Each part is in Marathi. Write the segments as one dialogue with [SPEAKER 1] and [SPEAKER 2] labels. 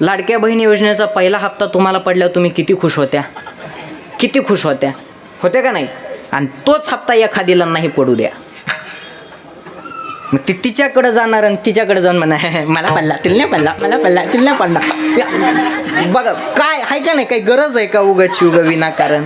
[SPEAKER 1] लाडक्या बहीण योजनेचा पहिला हप्ता तुम्हाला पडल्यावर तुम्ही किती खुश होत्या? किती खुश होत्या? होत्या का नाही? आणि तोच हप्ता एखादीला नाही पडू द्या. मग ती तिच्याकडं जाणार आणि तिच्याकडे जाऊन म्हणा मला पडला तुला नाही पडला मला पडला तुला नाही पडला बघा काय आहे का नाही काही गरज आहे का उगाच उग विनाकारण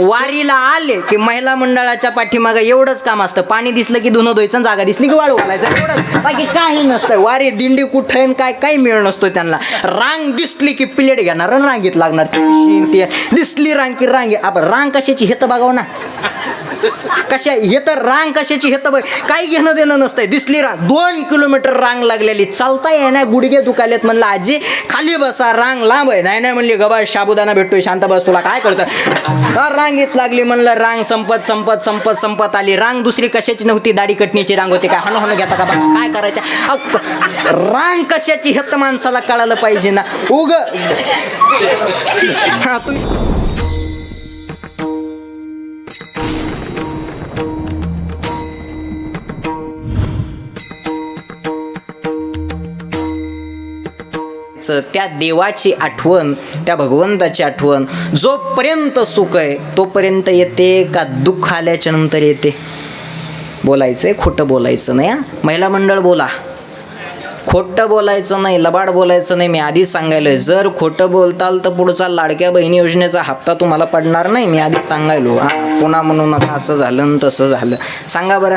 [SPEAKER 1] वारीला आले की महिला मंडळाच्या पाठीमागं एवढंच काम असतं. पाणी दिसलं की धुणं धुवायचं जागा दिसली की वाळू घालायचं. एवढंच. बाकी काही नसतं. वारी दिंडी कुठं आहे आणि काय काही मिळ नसतो त्यांना. रांग दिसली की प्लेट घेणार आणि रांगीत लागणार. दिसली रांग की रांगी. आपण रांग कशाची हे तर बघाव ना. कशा हे तर रांग कशाची हे तर काही घेणं देणं नसतंय. दिसली रांग. दोन किलोमीटर रांग लागलेली. चालता येणार गुडघे दुखालेत म्हणलं आजी खाली बसा रांग लांब आहे. नाही नाही म्हणली गबा शाबुदाना भेटतोय शांत बस तुला काय कळतं? रांग येत लागली म्हणलं रांग संपत संपत संपत संपत आली. रांग दुसरी कशाची नव्हती? दाढी कटणीची रांग होती काय? हन हन घेता का बघा काय करायचं? रांग कशाची हे तर माणसाला कळालं पाहिजे ना. उग. हा तुम्ही करायचं त्या देवाची आठवण त्या भगवंताची आठवण जोपर्यंत सुख आहे तोपर्यंत येते का दुःख आल्याच्यानंतर येते? बोलायचं आहे खोटं बोलायचं नाही हा? महिला मंडळ बोला. खोटं बोलायचं नाही लबाड बोलायचं नाही. मी आधीच सांगायलोय जर खोटं बोलताल तर पुढचा लाडक्या बहिणी योजनेचा हप्ता तुम्हाला पडणार नाही. मी आधीच सांगायलो हां? पुन्हा म्हणून आता असं झालं तसं झालं. सांगा बरं.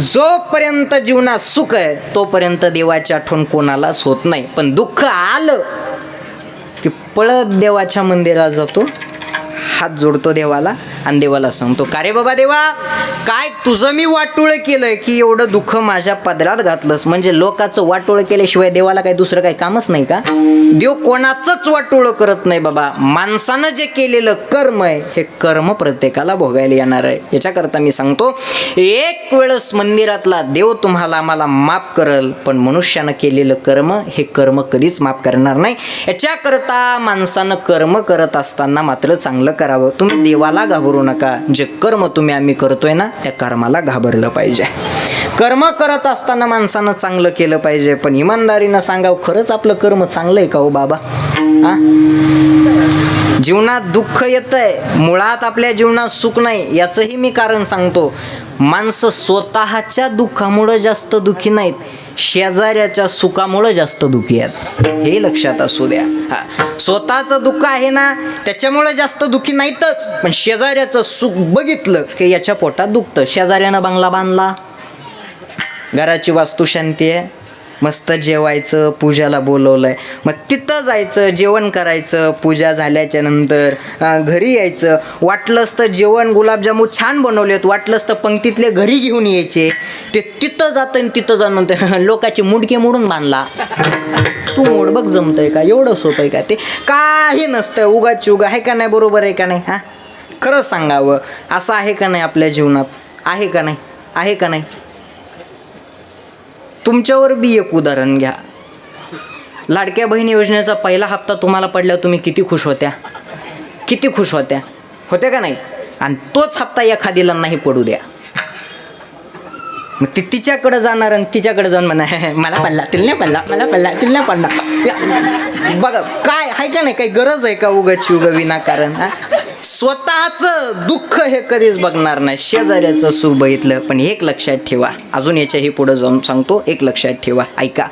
[SPEAKER 1] जोपर्यंत जीवनात सुख आहे तोपर्यंत देवाची आठवण कोणालाच होत नाही. पण दुःख आलं की पळत देवाच्या मंदिरात जातो हात जोडतो देवाला. आणि देवाला सांगतो का रे बाबा देवा काय तुझं मी वाटोळं केलंय की एवढं दुःख माझ्या पदरात घातलंस? म्हणजे लोकाचं वाटोळं केल्याशिवाय देवाला काही दुसरं काही कामच नाही का? देव कोणाचंच वाटोळं करत नाही बाबा. माणसानं जे केलेलं कर्म आहे हे कर्म प्रत्येकाला भोगायला येणार आहे. याच्याकरता मी सांगतो एक वेळेस मंदिरातला देव तुम्हाला आम्हाला माफ करल पण मनुष्यानं केलेलं कर्म हे कर्म कधीच माफ करणार नाही. याच्याकरता माणसानं कर्म करत असताना मात्र चांगलं करावं. तुम्ही देवाला घाबरू नका. जे कर्म तुम्ही आम्ही करतोय ना त्या कर्माला घाबरलं पाहिजे. कर्म करत असताना माणसानं चांगलं केलं पाहिजे पण इमानदारीनं सांगावं खरंच आपलं कर्म चांगलं आहे का हो बाबा? हा? जीवनात दुःख येतंय मुळात आपल्या जीवनात सुख नाही याचंही मी कारण सांगतो. माणसं स्वतःच्या दुःखामुळं जास्त दुःखी नाहीत शेजाऱ्याच्या सुखामुळं जास्त दुःखी आहेत. हे लक्षात असू द्या. हा. स्वतःचं दुःख आहे ना त्याच्यामुळे जास्त दुखी नाहीतच. पण शेजाऱ्याचं सुख बघितलं की याच्या पोटात दुखतं. शेजाऱ्यानं बंगला बांधला. घराची वास्तुशांती आहे. मस्त जेवायचं पूजाला बोलवलंय. मग तिथं जायचं जेवण करायचं पूजा झाल्याच्यानंतर घरी यायचं. वाटलंच तर जेवण गुलाबजामू छान बनवलेत. वाटलंच तर पंक्तीतले घरी घेऊन यायचे. ते तिथं जातं आणि तिथं जाऊन म्हणतं लोकाची मुडके मोडून बांधला. तू मोड बघ जमतंय का एवढं सोपं आहे का ते? काही नसतं उगाच उगा आहे का नाही बरोबर आहे का नाही हां? खरंच सांगावं असं आहे का नाही आपल्या जीवनात? आहे का नाही? आहे का नाही? तुमच्यावर बी एक उदाहरण घ्या. लाडक्या बहीण योजनेचा पहिला हप्ता तुम्हाला पडल्यावर तुम्ही किती खुश होत्या? किती खुश होत्या? होत्या का नाही? आणि तोच हप्ता एखादीला नाही पडू द्या. मग ती तिच्याकडं जाणार आणि तिच्याकडे जाऊन म्हणा मला पडला तुला नाही पडला मला पडला तुला नाही पडला बघा काय आहे का नाही काही गरज आहे का उगाच उग विनाकारण हा? स्वतःचं दुःख हे कधीच बघणार नाही शेजाऱ्याचं सुख बघितलं पण एक लक्षात ठेवा अजून याच्याही पुढे जाऊन सांगतो एक लक्षात ठेवा ऐका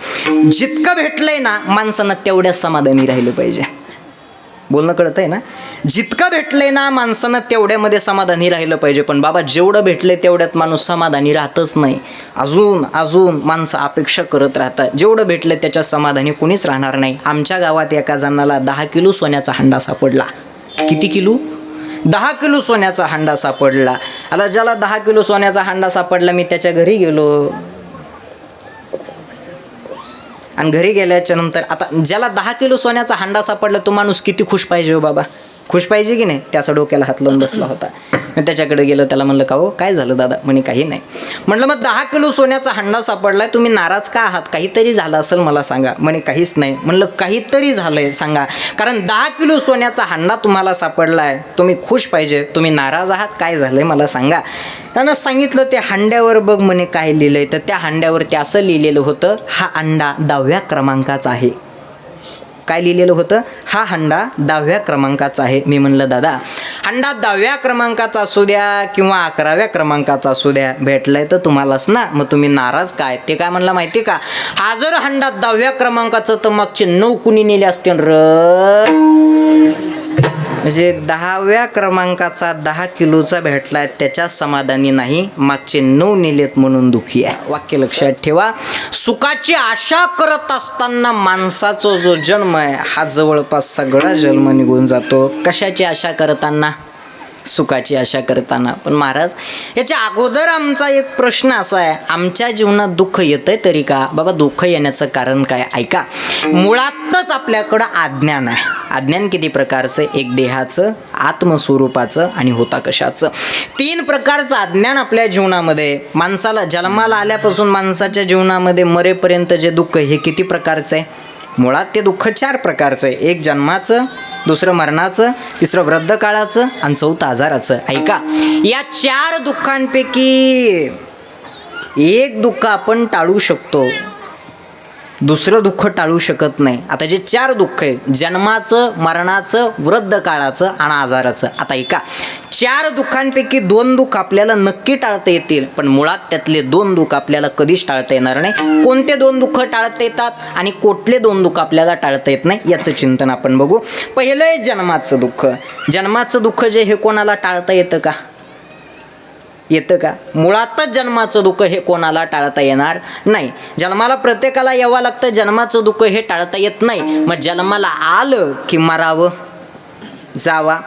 [SPEAKER 1] जितकं भेटलंय ना माणसानं तेवढ्याच समाधानी राहिलं पाहिजे. बोलणं कळत आहे ना? जितकं भेटले ना माणसानं तेवढ्यामध्ये समाधानी राहिलं पाहिजे. पण बाबा जेवढं भेटले तेवढ्यात माणूस समाधानी राहतच नाही. अजून अजून माणसं अपेक्षा करत राहतात. जेवढं भेटलं त्याच्यात समाधानी कुणीच राहणार नाही. आमच्या गावात एका जणाला दहा किलो सोन्याचा हंडा सापडला. किती किलो? दहा किलो सोन्याचा हांडा सापडला. आता ज्याला दहा किलो सोन्याचा हांडा सापडला मी त्याच्या घरी गेलो. आणि घरी गेल्याच्यानंतर आता ज्याला दहा किलो सोन्याचा हांडा सापडला तो माणूस किती खुश पाहिजे हो बाबा? खुश पाहिजे की नाही? त्याचा डोक्याला हात लावून बसला होता. मी त्याच्याकडे गेलो त्याला म्हणलं का हो काय झालं दादा? म्हणे काही नाही. म्हटलं मग दहा किलो सोन्याचा हंडा सापडलाय तुम्ही नाराज का आहात? काहीतरी झालं असेल मला सांगा. म्हणे काहीच नाही. म्हणलं काहीतरी झालंय सांगा. कारण दहा किलो सोन्याचा हंडा तुम्हाला सापडलाय तुम्ही खुश पाहिजे. तुम्ही नाराज आहात काय झालंय मला सांगा. त्यानं सांगितलं ते हांड्यावर बघ म्हणे काय लिहिलंय. तर त्या हंड्यावरती असं लिहिलेलं होतं हा अंडा दहाव्या क्रमांकाचा आहे. काय लिहिलेलं होतं? हा हंडा दहाव्या क्रमांकाचा आहे. मी म्हणलं दादा हंडा दहाव्या क्रमांकाचा असू द्या किंवा अकराव्या क्रमांकाचा असू द्या. भेटलाय तर तुम्हालाच ना. मग तुम्ही नाराज काय? ते काय म्हणलं माहिती का? हा जर हंडा दहाव्या क्रमांकाचं तर मागचे नऊ कुणी नेले असते र म्हणजे दहाव्या क्रमांकाचा दहा किलोचा भेटला आहे त्याच्या समाधानी नाही. मागचे नऊ नेलेत म्हणून दुखी आहे. वाक्य लक्षात ठेवा. सुखाची आशा करत असताना माणसाचा जो जन्म आहे हा जवळपास सगळा जन्म निघून जातो. कशाची आशा करताना? सुखाची आशा करताना. पण महाराज याच्या अगोदर आमचा एक प्रश्न असा आहे आमच्या जीवनात दुःख येतं आहे तरी का? बाबा दुःख येण्याचं कारण काय? ऐका. मुळातच आपल्याकडं अज्ञान आहे. अज्ञान किती प्रकारचं? आहे? एक देहाचं आत्मस्वरूपाचं आणि होता कशाचं. तीन प्रकारचं अज्ञान आपल्या जीवनामध्ये. माणसाला जन्माला आल्यापासून माणसाच्या जीवनामध्ये मरेपर्यंत जे दुःख हे किती प्रकारचं आहे? मुळात ते दुःख चार प्रकारचं आहे. एक जन्माचं दुसरं मरणाचं तिसरं वृद्ध काळाचं आणि चौथं आजाराचं. ऐका या चार दुःखांपैकी एक दुःख आपण टाळू शकतो. दुसरं दुःख टाळू शकत नाही. आता जे चार दुःख आहे जन्माचं मरणाचं वृद्ध काळाचं आणि आजाराचं. आता ऐका चार दुःखांपैकी दोन दुःख आपल्याला नक्की टाळता येतील पण मुळात त्यातले दोन दुःख आपल्याला कधीच टाळता येणार नाही. कोणते दोन दुःख टाळता येतात आणि कुठले दोन दुःख आपल्याला टाळता येत नाही याचं चिंतन आपण बघू. पहिलं आहे जन्माचं दुःख. जन्माचं दुःख जे हे कोणाला टाळता येतं का? येतं का? मुळातच जन्माचं दुःख हे कोणाला टाळता येणार नाही. जन्माला प्रत्येकाला यावं लागतं जन्माचं दुःख हे टाळता येत नाही. मग जन्माला आलं की मरावं? जावा.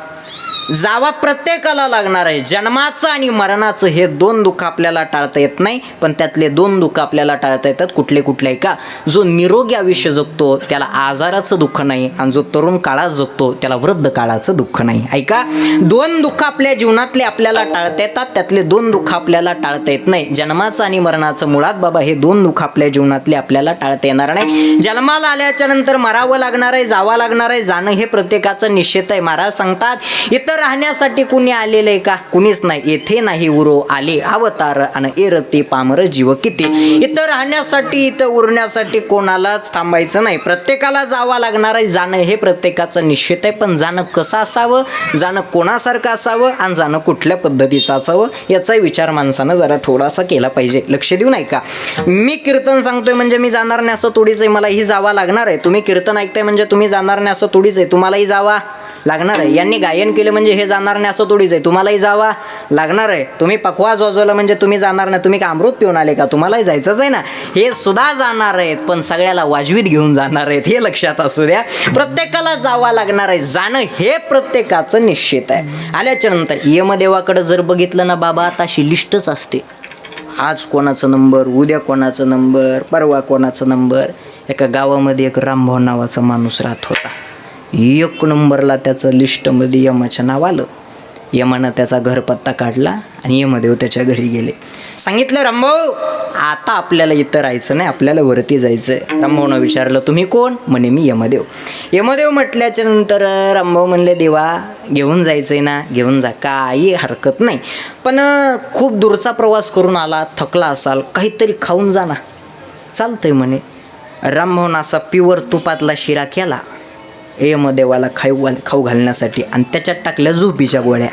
[SPEAKER 1] जावा प्रत्येकाला लागणार आहे. जन्माचं आणि मरणाचं हे दोन दुःख आपल्याला टाळता येत नाही पण त्यातले दोन दुःख आपल्याला टाळता येतात कुठले कुठले आहे का? जो निरोगी आयुष्य जगतो त्याला आजाराचं दुःख नाही आणि जो तरुण काळात जगतो त्याला वृद्ध काळाचं दुःख नाही. ऐका? दोन दुःख आपल्या जीवनातले आपल्याला टाळता येतात त्यातले दोन दुःख आपल्याला टाळता येत नाही. जन्माचं आणि मरणाचं मुळात बाबा हे दोन दुःख आपल्या जीवनातले आपल्याला टाळता येणार नाही. जन्माला आल्याच्यानंतर मरावं लागणार आहे जावं लागणार आहे जाणं हे प्रत्येकाचं निश्चित आहे. महाराज सांगतात इथं राहण्यासाठी कुणी आलेलं आहे का? कुणीच नाही. येथे नाही उरो आले. अवतार आणि एरते पामर जीव किती? इथं राहण्यासाठी इथं उरण्यासाठी कोणालाच थांबायचं नाही. प्रत्येकाला जावं लागणार आहे. जाणं हे प्रत्येकाचं निश्चित आहे. पण जाणं कसं असावं? जाणं कोणासारखं असावं? आणि जाणं कुठल्या पद्धतीचं असावं? याचाही विचार माणसानं जरा थोडासा केला पाहिजे. लक्ष देऊ नाही का मी कीर्तन सांगतोय म्हणजे मी जाणार नाही असं थोडीच आहे. मलाही जावा लागणार आहे. तुम्ही कीर्तन ऐकताय म्हणजे तुम्ही जाणार नाही असं थोडीच आहे. तुम्हालाही जावा. लागणार आहे. यांनी गायन केलं म्हणजे हे जाणार नाही असं थोडीच आहे. तुम्हालाही जावा लागणार आहे. तुम्ही पकवा जोजवलं म्हणजे तुम्ही जाणार नाही. तुम्ही का अमृत पिऊन आले का? तुम्हालाही जायचंच आहे ना. हे सुद्धा जाणार आहेत पण सगळ्याला वाजवीत घेऊन जाणार आहेत. हे लक्षात असू द्या. प्रत्येकाला जावा लागणार आहे. जाणं हे प्रत्येकाचं निश्चित आहे. आल्याच्यानंतर यमदेवाकडं जर बघितलं ना बाबा आता अशी लिस्टच असते. आज कोणाचा नंबर उद्या कोणाचा नंबर परवा कोणाचा नंबर. एका गावामध्ये एक रामभाऊ नावाचा माणूस राहत होता. एक नंबरला त्याचं लिस्टमध्ये यमाचं नाव आलं. यमानं त्याचा घरपत्ता काढला आणि यमदेव त्याच्या घरी गेले. सांगितलं रामभाऊ आता आपल्याला इथं राहायचं नाही आपल्याला वरती जायचं आहे रामभाऊनं विचारलं तुम्ही कोण? म्हणे मी यमदेव. यमदेव म्हटल्याच्या नंतर रामभाऊ म्हणले देवा घेऊन जायचं आहे ना घेऊन जा काही हरकत नाही. पण खूप दूरचा प्रवास करून आला थकला असाल काहीतरी खाऊन जा ना. चालतंय म्हणे. रामभाऊन असा प्युअर तुपातला शिरा केला. यमदेवाला खाऊ घाल खाऊ घालण्यासाठी आणि त्याच्यात टाकल्या झोपीच्या गोळ्या.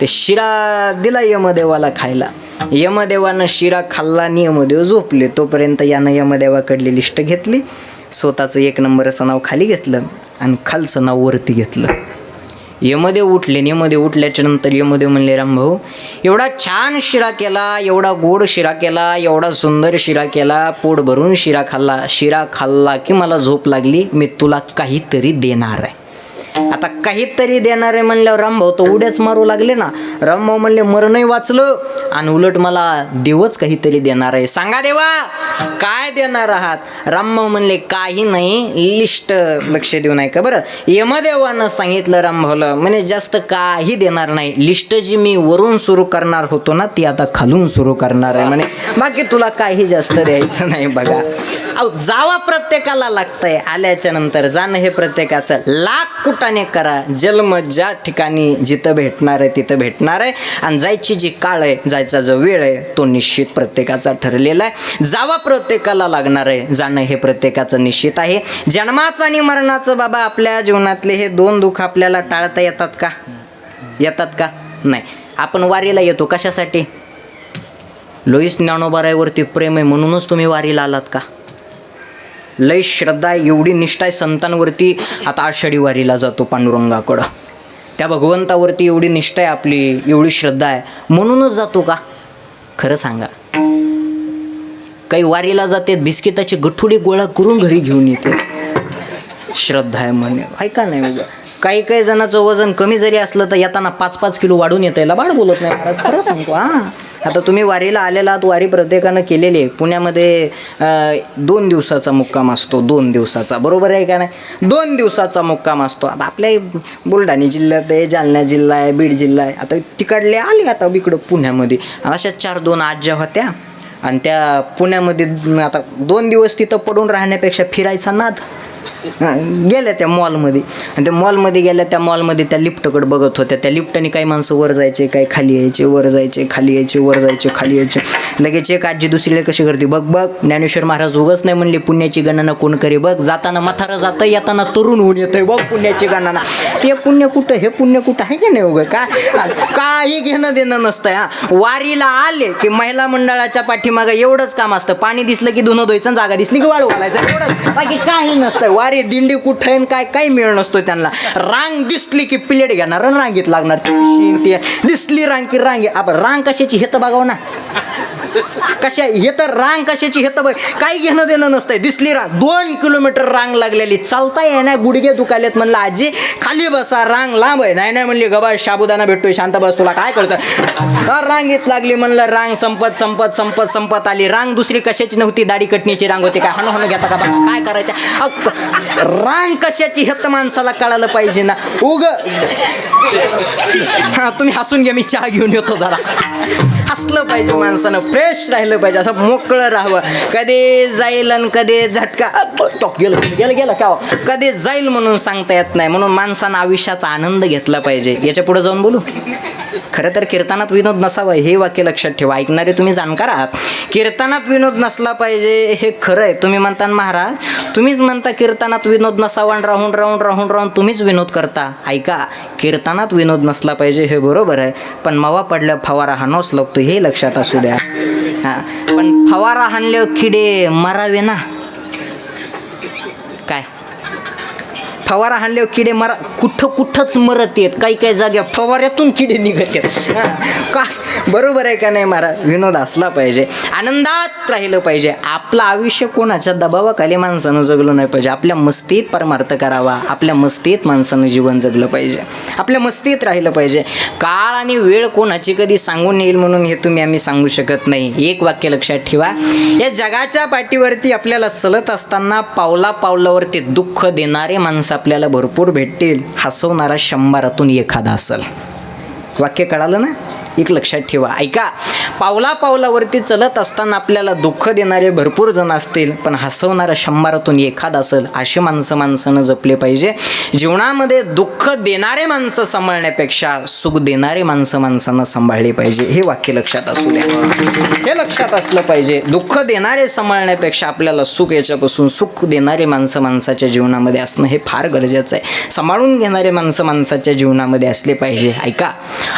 [SPEAKER 1] ते शिरा दिला यमदेवाला खायला. यमदेवानं शिरा खाल्ला आणि यमदेव झोपले. तोपर्यंत यानं यमदेवाकडली लिस्ट घेतली. स्वतःचं एक नंबरचं नाव खाली घेतलं आणि खालचं नाव वरती घेतलं. यमदेव उठले आणि यमदेव उठल्याच्या नंतर यमदेव म्हणले रामभाऊ एवढा छान शिरा केला एवढा गोड शिरा केला एवढा सुंदर शिरा केला पोट भरून शिरा खाल्ला शिरा खाल्ला की मला झोप लागली मी तुला काहीतरी देणार आहे. आता काहीतरी देणार आहे म्हणल्यावर रामभाऊ तर उड्याच मारू लागले ना. रामभाऊ म्हणले मरणही वाचलं आणि उलट मला देवच काहीतरी देणार आहे. सांगा देवा काय देणार आहात? रामभाऊ म्हणले काही नाही लिस्ट लक्ष देऊ नाही का बरं. यमदेवानं सांगितलं रामभाऊला म्हणे जास्त काही देणार नाही. लिस्ट जी मी वरून सुरू करणार होतो ना ती आता खालून सुरू करणार आहे. म्हणे बाकी तुला काही जास्त द्यायचं नाही बघा. अहो जावा प्रत्येकाला लागतंय आल्याच्यानंतर. जाणं हे प्रत्येकाचं. लाख कुठं कुटाने करा. जन्म ज्या ठिकाणी जिथं भेटणार आहे तिथं भेटणार आहे. आणि जायची जी काळ आहे जायचा जो वेळ आहे तो निश्चित प्रत्येकाचा ठरलेला आहे. जावा प्रत्येकाला लागणार आहे. जाणं हे प्रत्येकाचं निश्चित आहे. जन्माचं आणि मरणाचं बाबा आपल्या जीवनातले हे दोन दुःख आपल्याला टाळता येतात का? येतात का? नाही. आपण वारीला येतो. कशासाठी? लोईस ज्ञानोबाराईवरती प्रेम आहे म्हणूनच तुम्ही वारीला आलात का? लय श्रद्धा आहे एवढी निष्ठा आहे संतांवरती. आता आषाढी वारीला जातो पांडुरंगाकडं. त्या भगवंतावरती एवढी निष्ठा आहे आपली एवढी श्रद्धा आहे. म्हणूनच जातो का? खरं सांगा. काही वारीला जाते बिस्किटाची गठुडी गोळा करून घरी घेऊन येते. श्रद्धा आहे म्हणे. ऐका नाही उगा काही काही जणाचं वजन कमी जरी असलं तर येताना पाच पाच किलो वाढून येतं लबाड बोलत नाही महाराज. खरं सांगतो हां. आता तुम्ही वारीला आलेला आहात वारी प्रत्येकानं केलेली आहे. पुण्यामध्ये दोन दिवसाचा मुक्काम असतो दोन दिवसाचा. बरोबर आहे का नाही? दोन दिवसाचा मुक्काम असतो. आता आपल्या बुलढाणा जिल्ह्यात आहे जालना जिल्हा आहे बीड जिल्हा आहे. आता तिकडले आले आता इकडं पुण्यामध्ये. अशा चार दोन आज्या होत्या आणि त्या पुण्यामध्ये आता दोन दिवस तिथं पडून राहण्यापेक्षा फिरायचा नाद. गेल्या त्या मॉलमध्ये. आणि त्या मॉलमध्ये गेल्या त्या मॉलमध्ये त्या लिफ्टकडे बघत होत्या. त्या लिफ्टने काही माणसं वर जायचे काही खाली यायचे वर जायचे खाली यायचे वर जायचे खाली यायचे. लगेच एक आजी दुसरीला कशी करते बघ बघ ज्ञानेश्वर महाराज उगच नाही म्हणले पुण्याची गणना कोण करे बघ जाताना मथारा जातं येताना तरुण होऊन येतंय बघ पुण्याची गणना. ते पुण्य कुठं हे पुण्य कुठं आहे की नाही उगं? काय काही घेणं देणं नसतं हा. वारीला आले की महिला मंडळाच्या पाठीमागं एवढंच काम असतं. पाणी दिसलं की धुणं धुवायचं जागा दिसली की वाळू घालायचं. एवढंच. बाकी काही नसतं वारी दिंडी कुठं आहे काय काही मिळ नसतो त्यांना. रांग दिसली की प्लेट घेणार रांगीत लागणार. दिसली रांग की रांगी. आपण रांग कशाची? हे तर बघाव ना. कशा हे तर रांग कशाची हे तर काही घेणं देणं नसतंय. दिसली रांग. दोन किलोमीटर रांग लागलेली. चालता येणार गुडघे दुखालेत म्हणलं आजी खाली बसा रांग लांब आहे. नाही नाही म्हणली गबा शाबुदाना भेटतोय शांत बस तुला काय कळतं? रांग रांगीत लागली म्हणलं रांग संपत संपत संपत संपत आली. रांग दुसरी कशाची नव्हती? दाढी कटणीची रांग होती काय? हन हन घेता का बघा काय करायचं? रांग कशाची हे तर माणसाला कळालं पाहिजे ना. उग. तुम्ही हसून घ्या मी चहा घेऊन येतो जरा. हसलं पाहिजे माणसानं. प्रेम फ्रेश राहिलं पाहिजे असं मोकळं राहावं. कधी जाईल आणि कधी झटका. टॉक गेलं गेलं गेलं का हो? कधी जाईल म्हणून सांगता येत नाही. म्हणून माणसानं आयुष्याचा आनंद घेतला पाहिजे. याच्यापुढे जाऊन बोलू? खरं तर कीर्तनात विनोद नसावा हे वाक्य लक्षात ठेवा. ऐकणारे तुम्ही जाणकार आहात. कीर्तनात विनोद नसला पाहिजे हे खरं आहे. तुम्ही म्हणता महाराज तुम्हीच म्हणता कीर्तनात विनोद नसावा आणि राहून राहून राहून राहून तुम्हीच विनोद करता? ऐका कीर्तनात विनोद नसला पाहिजे हे बरोबर आहे. पण मावा पडल्या फवारा हा नोच लोक लागतो हे लक्षात असू द्या. हां पण फवारा हाणल्यावर किडे मरावे ना. काय? फवारा हाणल्यावर किडे मरा कुठं कुठंच मरत येत. काही काही जाग्या फवाऱ्यातून किडे निघत आहेत का? बरोबर आहे का नाही मारा विनोद असला पाहिजे. आनंदात राहिलं पाहिजे. आपलं आयुष्य कोणाच्या दबावाखाली माणसानं जगलं नाही पाहिजे. आपल्या मस्तीत परमार्थ करावा. आपल्या मस्तीत माणसानं जीवन जगलं पाहिजे. आपल्या मस्तीत राहिलं पाहिजे. काळ आणि वेळ कोणाची कधी सांगून येईल म्हणून हे तुम्ही आम्ही सांगू शकत नाही. एक वाक्य लक्षात ठेवा. या जगाच्या पाठीवरती आपल्याला चलत असताना पावला पावलावरती दुःख देणारे माणसं आपल्याला भरपूर भेटतील. हसवणारा शंभरातून एखादा असेल. वाक्य कळालं ना? एक लक्षात ठेवा. ऐका पावला पावलावरती चलत असताना आपल्याला दुःख देणारे भरपूर जण असतील पण हसवणारा शंभरातून एखादा असेल अशी माणसं माणसानं जपले पाहिजे. जीवनामध्ये दुःख देणारे माणसं सांभाळण्यापेक्षा सुख देणारे माणसं माणसानं सांभाळली पाहिजे. हे वाक्य लक्षात असू द्या. हे लक्षात असलं पाहिजे. दुःख देणारे सांभाळण्यापेक्षा आपल्याला सुख याच्यापासून सुख देणारे माणसं माणसाच्या जीवनामध्ये असणं हे फार गरजेचं आहे. सांभाळून घेणारे माणसं माणसाच्या जीवनामध्ये असले पाहिजे. ऐका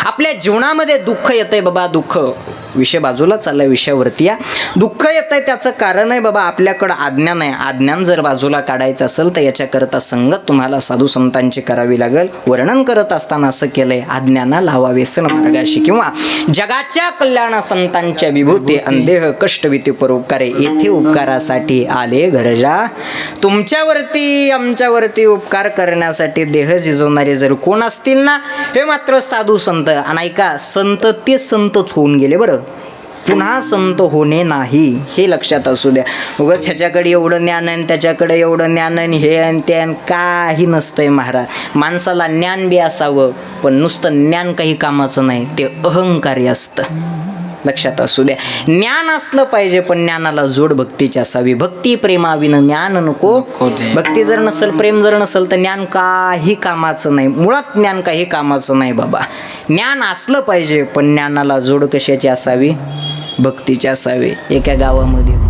[SPEAKER 1] आपल्या जीवनामध्ये दुःख येतंय बाबा दुःख. विषय बाजूला चालला विषयावरती या. दुःख येत आहे त्याचं कारण आहे बाबा आपल्याकडं अज्ञान आहे अज्ञान जर बाजूला काढायचं असेल तर याच्याकरता संगत तुम्हाला साधू संतांची करावी लागेल. वर्णन करत असताना असं केलंय अज्ञाना लावा व्यसन मार्गाशी. किंवा जगाच्या कल्याणा संतांच्या विभूती अंदेह कष्टविती परोपकारे येथे उपकारासाठी आले गरजा तुमच्यावरती आमच्यावरती उपकार करण्यासाठी देह झिजवणारे जर कोण असतील ना हे मात्र साधू संत. आणि ऐका संत ते संतच होऊन गेले बरं. पुन्हा संत होणे नाही हे लक्षात असू द्या. उगाच ह्याच्याकडे एवढं ज्ञान आहे त्याच्याकडे एवढं ज्ञान आहे आणि हे आणि ते आणि काही नसतंय महाराज. माणसाला ज्ञान बी असावं पण नुसतं ज्ञान काही कामाचं नाही ते अहंकारी असतं. लक्षात असू द्या. ज्ञान असलं पाहिजे पण ज्ञानाला जोड भक्तीची असावी. भक्ती प्रेमाविन ज्ञान नको. भक्ती जर नसेल प्रेम जर नसेल तर ज्ञान काही कामाचं नाही. मुळात ज्ञान काही कामाचं नाही बाबा. ज्ञान असलं पाहिजे पण ज्ञानाला जोड कशाची असावी? भक्तीचे असावे एका गावामध्ये.